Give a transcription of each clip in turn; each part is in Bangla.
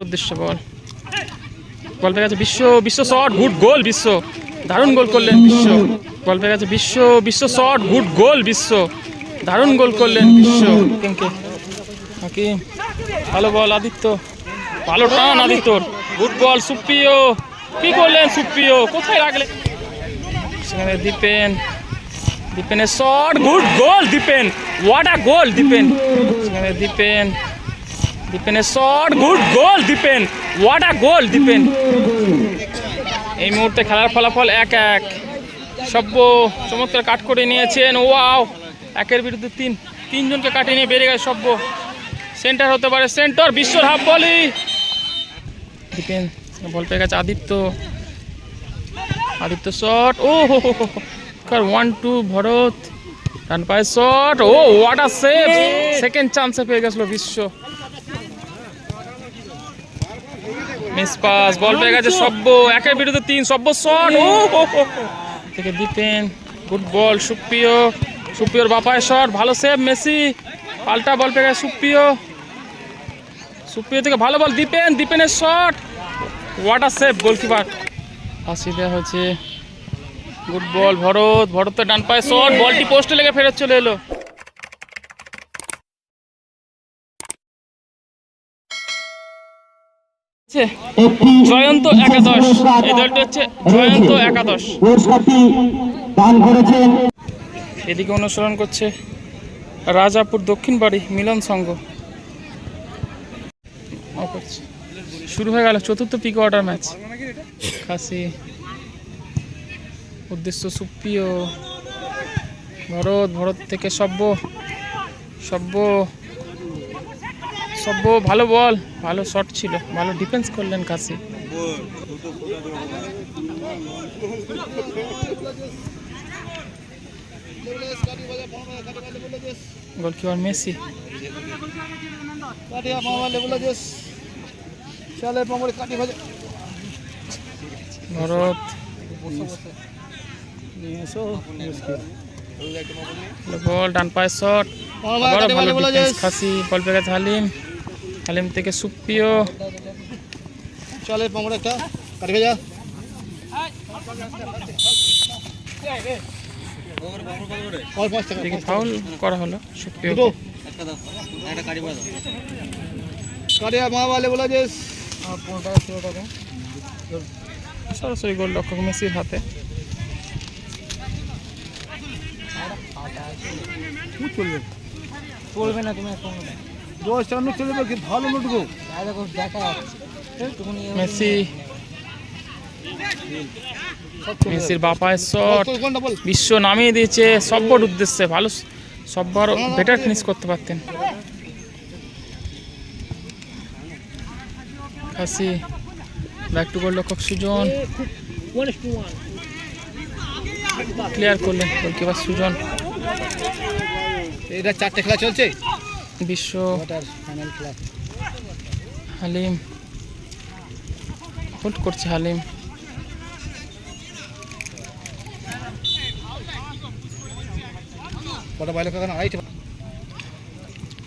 উদ্দেশ্য বল। বল পেয়ে বিশ্ব বিশ্ব শট গুড গোল বিশ্ব। দারুণ গোল করলেন বিশ্ব। বল পেয়ে বিশ্ব বিশ্ব শট গুড গোল বিশ্ব। দারুণ গোল করলেন বিশ্ব। হাকিম ভালো বল আদিত্য। ভালো টান আদিত্যর গুড বল সুপ্রিয়। কি করলেন সুপ্রিয়? কোথায় রাখলেন? সেখানে Dipen. দীপেনের shot good goal Dipen. What a goal Dipen. সেখানে Dipen. দীপেনের shot good goal Dipen what a goal Dipen এই মুহূর্তে খেলার ফলাফল এক এক। সব্য চমৎকার কাট করে নিয়েছেন। ওয়াও। একের বিরুদ্ধে তিন। তিনজনকে কাটিয়ে নিয়ে বেড়ে গেছে সব্য। সেন্টার হতে পারে সেন্টার বিশ্বর হাফ বলি। দীপেন বল পেয়ে গেছে আদিত্য। আদিত্য শট ও হো ওয়ান টু ভরত। ডান পায়ে শট ও হোয়াট আ সেভ সেকেন্ড চান্সে পেয়ে গেছিল বিশ্ব। মিস পাস, বল পেয়ে গেছে সব্য, একের বিরুদ্ধে তিন, সব্য শট, ও। থেকে দীপেন গুড বল, সুপ্রিয়, সুপ্রিয়র বাপায় শট, ভালো সেভ মেসি, পাল্টা বল পেয়ে গেছে সুপ্রিয়। সুপ্রিয় থেকে ভালো ball, Dipen, দীপেনের shot what a save goalkeeper ফাঁসি দেওয়া হয়েছে, গুড বল, ভরত ভরতের ডান পায়ে শট, বলটি পোস্টে লেগে ফেরত চলে এলো। হচ্ছে জয়ন্ত একাদশ। এই দলটি হচ্ছে জয়ন্ত একাদশ। এদিকে অনুসরণ করছে রাজাপুর দক্ষিণ বাড়ি মিলন সংঘ। শুরু হয়ে গেল চতুর্থ পিক অর্ডার ম্যাচ খাসি। উদ্দেশ্য সুপ্রিয়। ভরত ভরত থেকে সব্য সব্য সব্য ভালো বল, ভালো শট ছিল, ভালো ডিফেন্স করলেন কাশি গোলকিপার মেসি কাটিয়া বল ডান পায়ে শট ডিফেন্স খাসি, বল পেয়ে গেছে হালিম। হালিম থেকে সুপ্রিয়। চলে মামুর একটা কাটি ভাজা অল্প পাঁচ টাকা। এদিকে ফাউল করা হলো সুপ্রিয়। সরাসরি গোল রক্ষক মেসির হাতে। চলবে। চলবে না তুমি চলে যাবে কি ভালো গো দেখা মেসি। মেসির বাপায় শট। বিশ্ব নামিয়ে দিয়েছে সব্বর উদ্দেশ্যে ভালো সব্বার বেটার ফিনিশ করতে পারতেন। খাসি ব্যাক টু গোল রক্ষক সুজন। ক্লিয়ার করলেন গোলকিপার সুজন। এটা চারটে খেলা চলছে? বিশ্ব হালিম। হোল্ড করছে হালিম।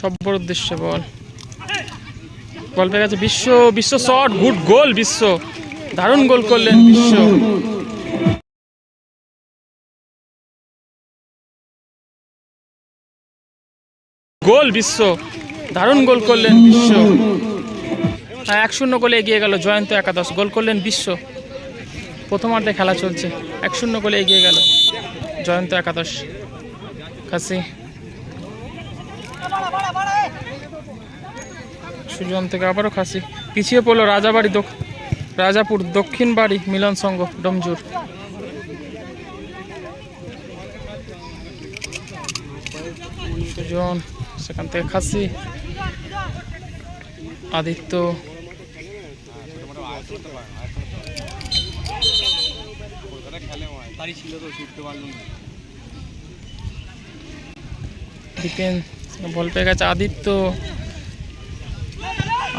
সব সব্বর উদ্দেশ্যে বল। বল পেয়ে গেছে বিশ্ব বিশ্ব শট গুড গোল বিশ্ব। দারুণ গোল করলেন বিশ্ব। গোল বিশ্ব, দারুণ গোল করলেন বিশ্ব। হ্যাঁ এক শূন্য গোলে এগিয়ে গেল জয়ন্ত একাদশ, গোল করলেন বিশ্ব। প্রথমার্ধে খেলা চলছে, এক শূন্য গোলে এগিয়ে গেল জয়ন্ত একাদশ। কাছে সুজন থেকে আবারও খাসি পিছিয়ে পড়ল রাজাবাড়ি দক- রাজাপুর দক্ষিণ বাড়ি মিলন সংঘ, ডমজুর। সুজন সেখান থেকে খাসি আদিত্য। দীপেন বল পেয়ে গেছে আদিত্য।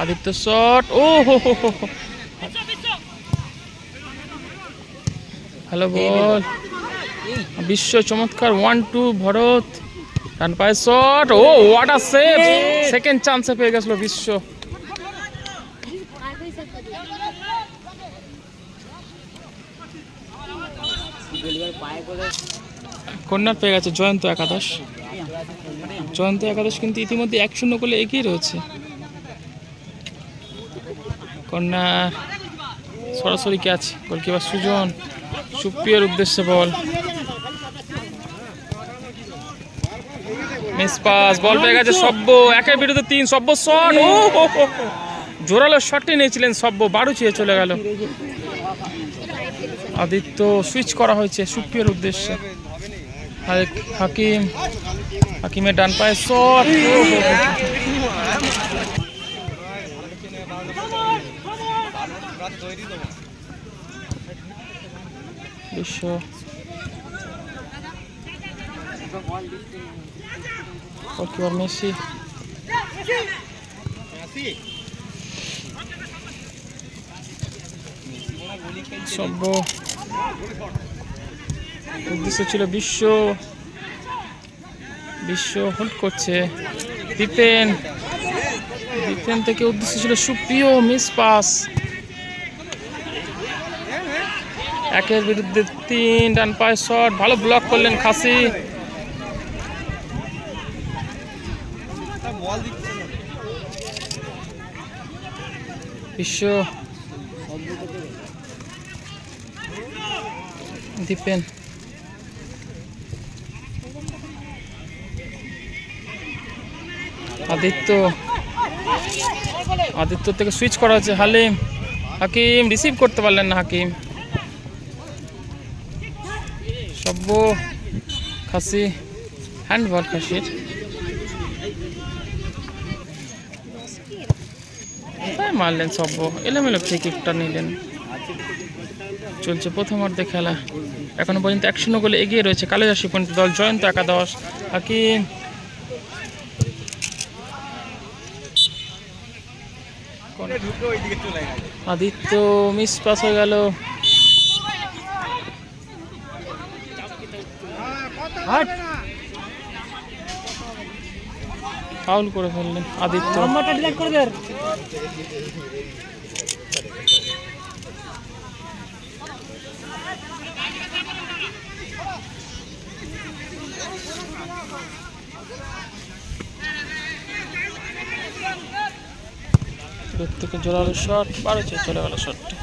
আদিত্য শট ও হো হো হো হো। ভালো বল। বিশ্ব চমৎকার ওয়ান টু ভরত। ডান পায়ে শট ও হোয়াট আ সেভ সেকেন্ড চান্সে পেয়ে গেছিল বিশ্ব। কন্যার পেয়ে গেছে জয়ন্ত একাদশ। জয়ন্ত একাদশ কিন্তু ইতিমধ্যে এক শূন্য করলে এগিয়ে রয়েছে। কন্যা সরাসরি ক্যাচ। গোলকিপার সুজন সুপ্রিয়র উদ্দেশ্যে বল। মিস পাস, বল পেয়ে গেছে সব্য, একের বিরুদ্ধে তিন, সব্য শট ও। জোরালো শটটি নিয়েছিলেন সব্য বারো ছুঁয়ে চলে গেল। আদিত্য সুইচ করা হয়েছে সুপ্রিয়র উদ্দেশ্যে। হাক- হাকিম, হাকিমের ডান পায়ে শট বিশ্ব। গোলকিপার মেসি সব্য উদ্দেশ্য ছিল বিশ্ব বিশ্ব হোল্ড করছে। দীপেন দীপেন থেকে উদ্দেশ্য ছিল সুপ্রিয় মিস পাস একের বিরুদ্ধে তিন ডান পায়ে শট ভালো ব্লক করলেন খাসি বিশ্ব দীপেন আদিত্য আদিত্য থেকে সুইচ করা হচ্ছে হালিম। হাকিম রিসিভ করতে পারলেন না হাকিম। সব্য খাসি। হ্যান্ডবল খাসির মারলেন সব্য, এলোমেলো ফ্রি নিলেন। চলছে প্রথম অর্ধে খেলা। এখনও পর্যন্ত এক শূন্য গোলে এগিয়ে রয়েছে কালিদাসী পণ্ডিত দল জয়ন্ত একাদশ। হাকিম। আদিত্য মিস পাস হয়ে গেল। ফাউল করে ফেললেন আদিত্য। দূর থেকে জোরালো শট চেয়ে চলে গেল শটটি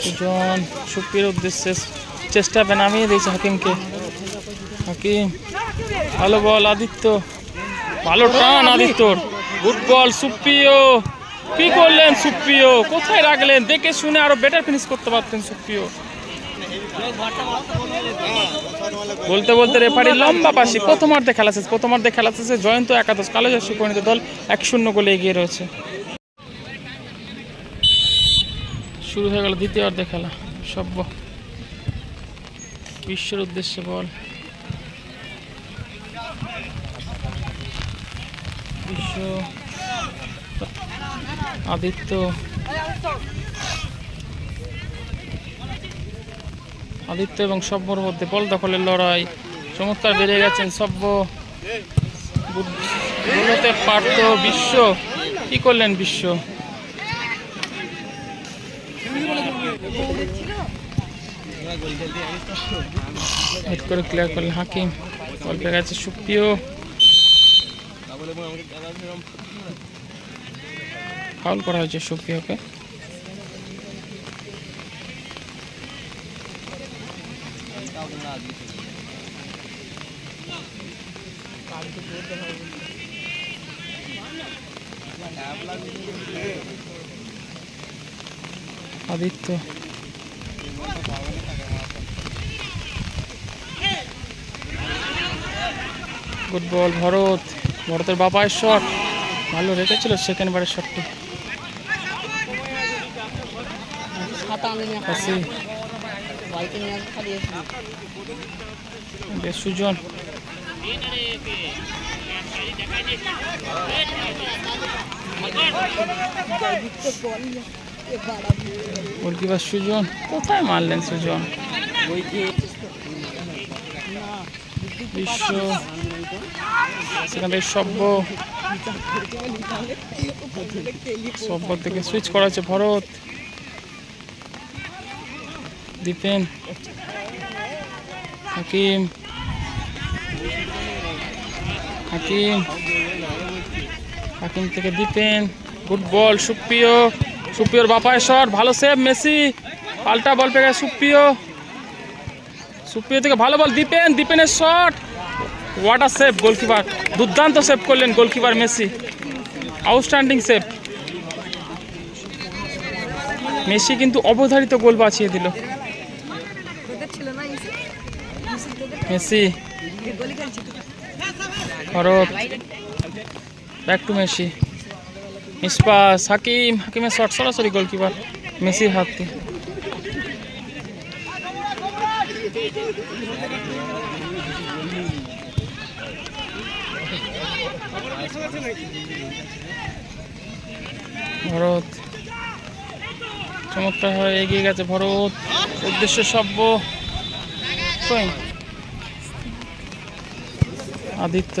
সুজন সুপ্রির উদ্দেশ্যে চেষ্টা নামিয়ে দিয়েছে হাকিমকে। হাকিম, ভালো বল আদিত্য। ভালো টান আদিত্যর গুড বল সুপ্রিয়। কি করলেন সুপ্রিয়? কোথায় রাখলেন? দেখে শুনে আরও বেটার ফিনিশ করতে পারতেন সুপ্রিয়। বলতে বলতে রেফারি লম্বা পাশি প্রথমার্ধে খেলা শেষ প্রথমার্ধে খেলা শেষে জয়ন্ত একাদশ কালোজাসী পরিণত দল এক শূন্য গোলে এগিয়ে রয়েছে। শুরু হয়ে গেল দ্বিতীয় অর্ধে খেলা, সব্য। বিশ্বের উদ্দেশ্যে বল। আদিত্য। আদিত্য। এবং সব্যর মধ্যে বল দখলের লড়াই। চমৎকার বেড়ে গেছেন সব্য। বলতে পারত বিশ্ব। কি করলেন বিশ্ব? করে ক্লিয়ার করলেন হাকিম। বল পেয়ে গেছে সুপ্রিয়। ফাউল করা হয়েছে সুপ্রিয়কে। আদিত্য। গুড বল ভরত ভরতের বাবায়ের শট। ভালো রেখেছিল সেকেন্ড বারের শটটি সুজন। গোলকিপার সুজন। কোথায় মারলেন সুজন? বিশ্ব সেখান সব্য সব্বর থেকে সুইচ করা হচ্ছে ভরত, দীপেন, হাকিম হাকিম হাকিম থেকে দীপেন গুড বল সুপ্রিয়, সুপ্রিয়র বাপায় শট ভালো সেভ মেসি, পাল্টা বল পেয়ে সুপ্রিয়। সুপ্রিয় থেকে ভালো ball Dipen, দীপেনের shot what a save goalkeeper দুর্দান্ত সেভ করলেন goalkeeper Messi. Outstanding save Messi কিন্তু অবধারিত গোল বাঁচিয়ে দিল। Messi. Bharat back to Messi. Mispass Hakim. হাকিমের শট সরাসরি গোলকিপার মেসির হাত। দিয়ে ভরত। চমৎকার হয়ে এগিয়ে গেছে ভরত। উদ্দেশ্য সভ্য। আদিত্য।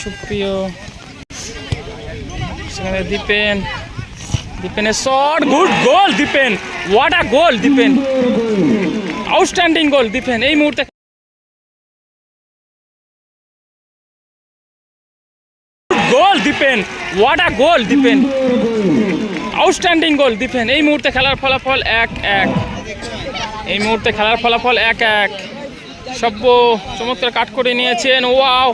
সুপ্রিয় সেখানে Dipen, দীপেনের shot good goal Dipen. What a goal Dipen. Outstanding goal Dipen. এই মুহূর্তে goal Dipen. What a goal Dipen. Outstanding goal Dipen. এই মুহূর্তে খেলার ফলাফল এক এক। এই মুহূর্তে খেলার ফলাফল এক এক। সব্য চমৎকার কাট করে নিয়েছেন। ওয়াও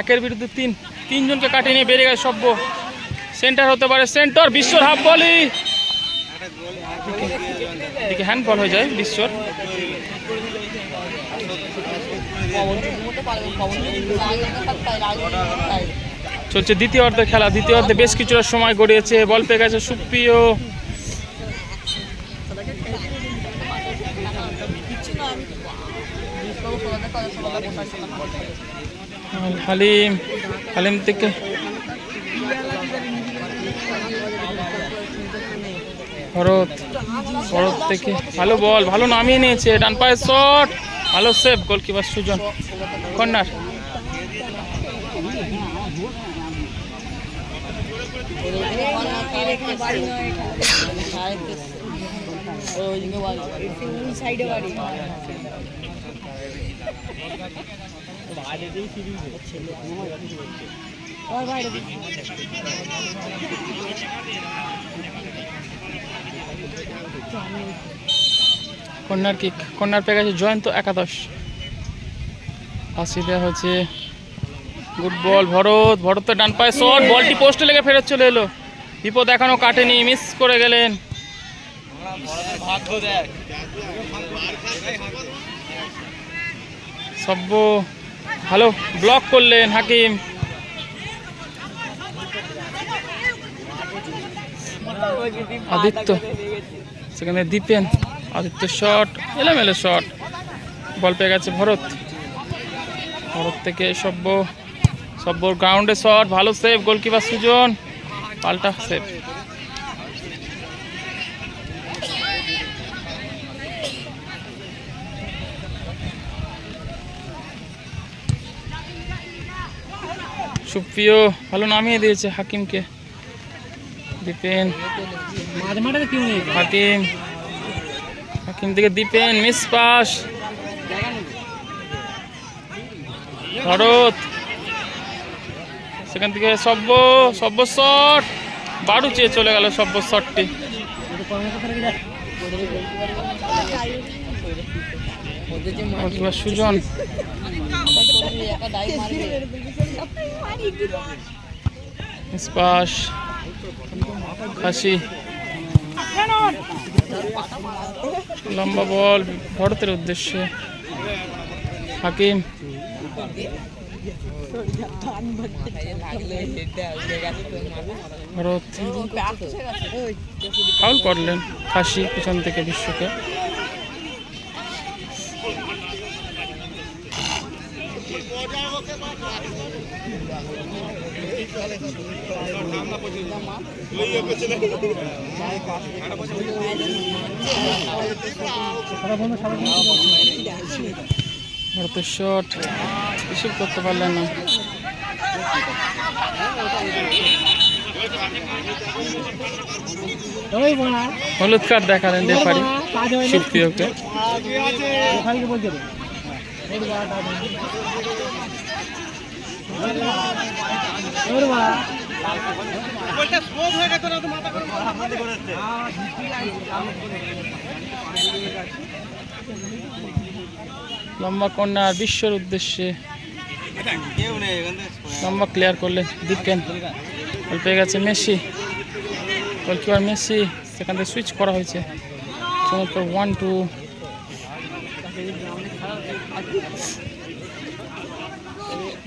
একের বিরুদ্ধে তিন। তিনজনকে কাটিয়ে নিয়ে বেরিয়ে গেছে সব্য। সেন্টার হতে পারে সেন্টার, বিশ্বর হাফ বলি। এদিকে হ্যান্ড বল হয়ে যায় বিশ্বর। চলছে দ্বিতীয় অর্ধের খেলা, দ্বিতীয় অর্ধে বেশ কিছুটা সময় গড়িয়েছে, বল পেয়ে গেছে সুপ্রিয়। হালিম হালিম থেকে ভরত ভরত থেকে ভালো বল, ভালো নামিয়ে নিয়েছে, ডান পায়ে শট। ভালো save goalkeeper Sujan. Corner. Corner kick পেয়ে গেছে জয়ন্ত একাদশ। ফাঁসি দেওয়া হয়েছে গুড বল ভরত ভরতের ডান পায়ে শট বলটি পোস্টে লেগে ফেরত চলে এলো। বিপদ এখনও কাটেনি মিস করে গেলেন। সব্য ভালো ব্লক করলেন হাকিম। আদিত্য। সেখানে দীপেন। আদিত্য শট এলোমেলো শট বল পেয়ে গেছে ভরত। ভরত থেকে সব্য, সব্যর গ্রাউন্ডে শট ভালো সেভ গোলকিপার সুজন। পাল্টা সেভ সুপ্রিয়, ভালো নামিয়ে দিয়েছে হাকিমকে। দীপেন। হাকিম হাকিম থেকে দীপেন মিস পাস ভরত সেখান থেকে সব্য সব্য শট। বারু চেয়ে চলে গেল সব্য শটটি। সুজন। মিস পাস খাসি। লম্বা বল ভরতের উদ্দেশ্যে। হাকিম। ভারত। ফাউল করলেন খাসি পিছন থেকে বিশ্বকে। ভারতের শট রিসিভ করতে পারলেন না। হলুদ কার্ড দেখালেন রেফারি সুপ্রিয়কে লম্বা কর্নার বিশ্বর উদ্দেশ্যে লম্বা ক্লিয়ার করলে দীপকেন বল পেয়ে গেছে মেসি। গোলকিপার মেসি, সেখান থেকে সুইচ করা হয়েছে। চমৎকার ওয়ান টু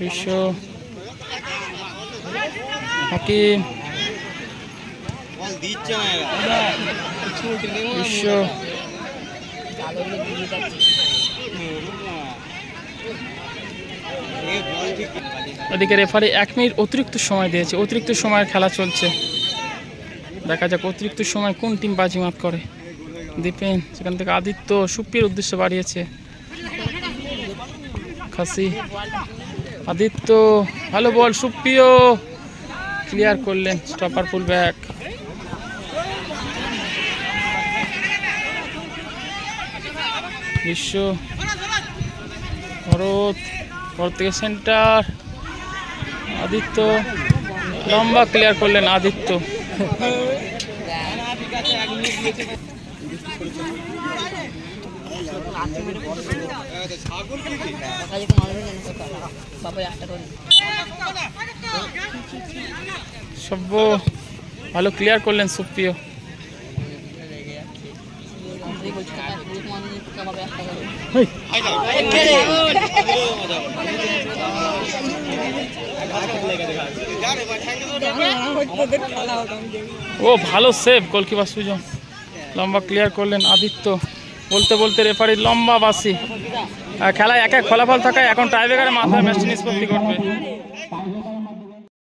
বিশ্ব হাকিম। বিশ্ব ওদিকে রেফারি এক মিনিট অতিরিক্ত সময় দিয়েছে। অতিরিক্ত সময়ের খেলা চলছে। দেখা যাক অতিরিক্ত সময় কোন টিম বাজি বাজিমাত করে। দীপেন, সেখান থেকে আদিত্য সুপ্রির উদ্দেশ্যে বাড়িয়েছে। খাসি। আদিত্য, ভালো বল, সুপ্রিয়। ক্লিয়ার করলেন স্টপার ফুল ব্যাক বিশ্ব, ভরত ভরত থেকে সেন্টার আদিত্য, লম্বা ক্লিয়ার করলেন আদিত্য। সব্য, ভালো ক্লিয়ার করলেন সুপ্রিয়। ও, ভালো সেভ গোলকিপার সুজন। লম্বা ক্লিয়ার করলেন আদিত্য। বলতে বলতে রেফারির লম্বা বাসি খেলায় এক এক ফলাফল থাকায় এখন টাইব্রেকারে মাথায় ম্যাচটি নিষ্পত্তি করবে